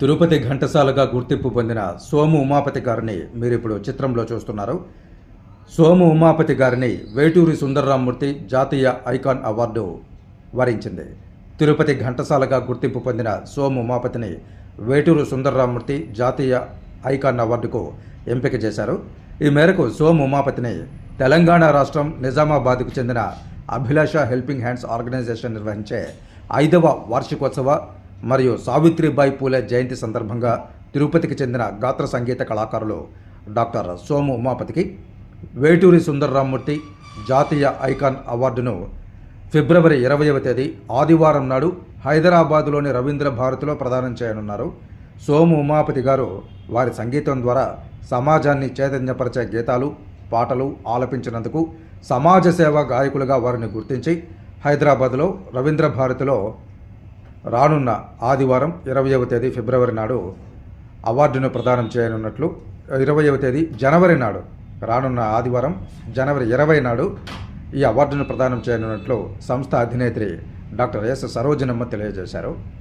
తిరుపతి ఘంటసాలగా గుర్తింపు పొందిన సోము ఉమాపతి గారిని మీరు ఇప్పుడు చిత్రంలో చూస్తున్నారు. సోము ఉమాపతి గారిని వేటూరి సుందర్రామూర్తి జాతీయ ఐకాన్ అవార్డు వరించింది. తిరుపతి ఘంటసాలగా గుర్తింపు పొందిన సోము ఉమాపతిని వేటూరు సుందర్రామూర్తి జాతీయ ఐకాన్ అవార్డుకు ఎంపిక చేశారు. ఈ మేరకు సోము ఉమాపతిని తెలంగాణ రాష్ట్రం నిజామాబాద్కు చెందిన అభిలాష హెల్పింగ్ హ్యాండ్స్ ఆర్గనైజేషన్ నిర్వహించే ఐదవ వార్షికోత్సవ మరియు సావిత్రిబాయి పూలే జయంతి సందర్భంగా తిరుపతికి చెందిన గాత్ర సంగీత కళాకారులు డాక్టర్ సోము ఉమాపతికి వేటూరి సుందర్రామ్మూర్తి జాతీయ ఐకాన్ అవార్డును ఫిబ్రవరి ఇరవైవ తేదీ ఆదివారం నాడు హైదరాబాదులోని రవీంద్ర భారతిలో ప్రదానం చేయనున్నారు. సోము ఉమాపతి గారు వారి సంగీతం ద్వారా సమాజాన్ని చైతన్యపరిచే గీతాలు పాటలు ఆలపించినందుకు సమాజ సేవ గాయకులుగా వారిని గుర్తించి హైదరాబాద్లో రవీంద్ర భారతిలో రానున్న ఆదివారం ఇరవయవ తేదీ ఫిబ్రవరి నాడు అవార్డును ప్రదానం చేయనున్నట్లు ఇరవయవ తేదీ జనవరి నాడు రానున్న ఆదివారం జనవరి ఇరవై నాడు ఈ అవార్డును ప్రదానం చేయనున్నట్లు సంస్థ అధినేత్రి డాక్టర్ ఎస్. సరోజనమ్మ తెలియజేశారు.